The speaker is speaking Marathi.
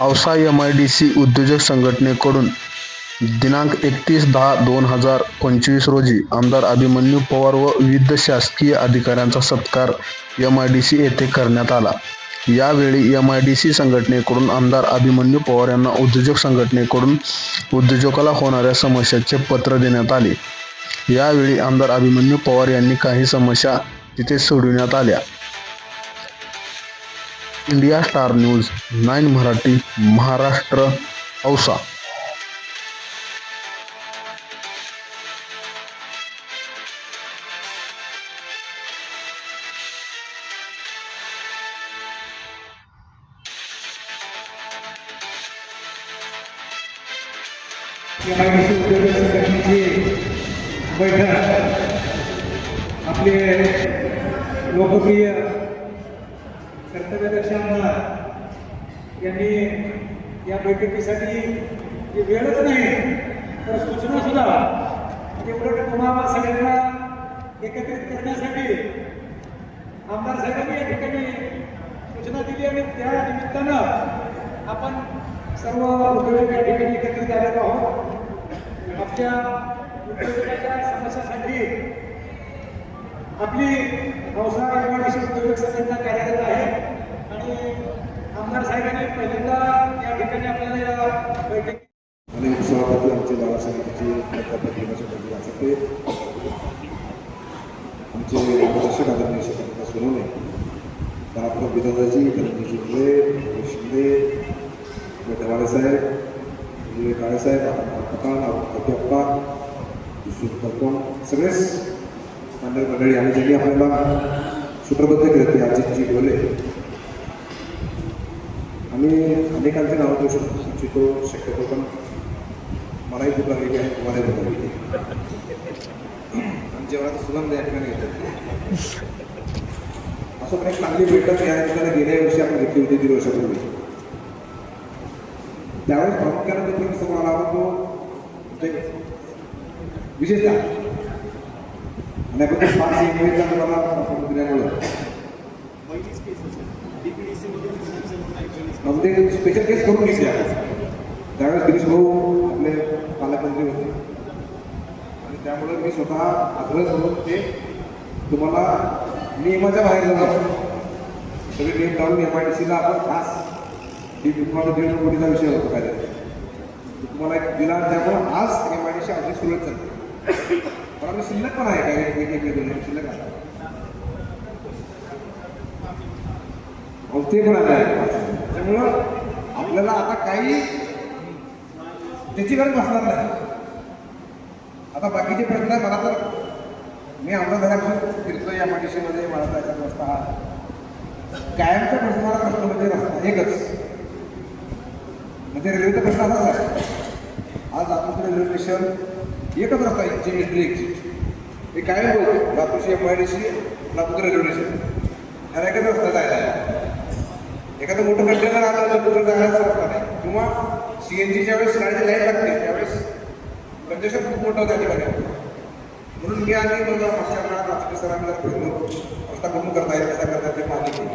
Ausa M I D C उद्योजक संघटनेकडून दिनांक एकतीस दहा दोन हजार पंचवीस रोजी आमदार अभिमन्यू पवार व विविध शासकीय अधिकाऱ्यांचा सत्कार एम आय डी सी येथे करण्यात आला. यावेळी एम आय डी सी संघटनेकडून आमदार अभिमन्यू पवार यांना उद्योजक संघटनेकडून उद्योजकाला होणाऱ्या समस्याचे पत्र देण्यात आले. यावेळी आमदार अभिमन्यू पवार यांनी काही समस्या तिथे सोडविण्यात आल्या. India Star News nine Marathi Maharashtra Ausa. बैठक. आपले लोकप्रिय कर्तव्यदक्ष आमदार यांनी या बैठकीसाठी वेळच नाही तर सूचना सुद्धा म्हणजे उलट तुम्हाला सगळ्यांना एकत्रित करण्यासाठी आमदार साहेबांनी या ठिकाणी सूचना दिली आणि त्या निमित्तानं आपण सर्व उद्योजक या ठिकाणी एकत्रित आलेलो आहोत. आपल्या उद्योजकाच्या समस्यासाठी आपली पावसाळा उद्योजक संघटना कार्यरत आहे आमदार साहेबांनी पहिल्यांदा या ठिकाणी आपल्याला या सभापती आमचे गावा समितीचे प्राध्यापक ते आमचे मार्गदर्शक आदरणीय शिक्षक सोनवणे. पराक्रम विधानाजी धनंजय शिंदे शिंदे ढवाले साहेब विजय काळेसाहेब पठाण अप्पा विश्वजित पकवान सगळेच मान्य मंडळी आणि ज्यांनी आपल्याला सूत्रबद्ध केले ते अजितजी बोले आम्ही अनेकांचे नाव देऊ शकतो इच्छितो शक्यतो पण मलाही खूप लागलेली आहे तुम्हालाही खूप लागलेली आहे. आणि जेव्हा सुगंध या ठिकाणी येतो असं पण एक चांगली बैठक या ठिकाणी गेल्या वर्षी आपण घेतली होती दीड वर्षापूर्वी. त्यावेळेस प्रामुख्यानं जो प्रश्न समोर आला होता तो म्हणजे विशेषतः आणि आपण ते पाच इंग्रजीचा तुम्हाला आपण दिल्यामुळं म्हणजे स्पेशल केस करून घेतली त्यावेळेस गिरीश भाऊ आपले पालकमंत्री होते. आणि त्यामुळे मी स्वतः आग्रह करून ते तुम्हाला नियमाच्या बाहेर जाणार सगळे नियम काढून एम आय डी सीला आपण खास ही तुम्हाला दीड कोटीचा विषय होतो काय तुम्हाला एक दिला त्यामुळे आज एम आय डी सी आपली सुरत चालते पण आम्ही शिल्लक पण आहे काय? एक एक शिल्लक आहे. ते पण आहे. त्यामुळं आपल्याला आता काही त्याची गरज बसणार नाही. आता बाकीचे प्रश्न आहे मला तर मी आमदार झाल्यापासून फिरतो या पाठीशीमध्ये मला त्याच्यात रस्ता हा कायमचा प्रश्न मला प्रश्न म्हणजे रस्ता एकच. म्हणजे रेल्वेचा प्रश्न असाच आहे. आज लातूर रेल्वे स्टेशन एकच रस्ता आहे जी एंट्री एक्झिट मी कायम बोलतो लातूरची M I D C Latur railway station. ह्या एकच रस्ता जायला आहे. एखादं मोठं कंटेनर आलं तर दुसरं जायलाच रस्ता नाही. किंवा सी एन जीच्या वेळेस लाइट लाईन लागते त्यावेळेस कंजेशन खूप मोठं त्या ठिकाणी म्हणून मी आणि माझ्या मागच्या काळात राजकीय सरांना रस्ता कमी करता येईल कसा करता येईल पाणी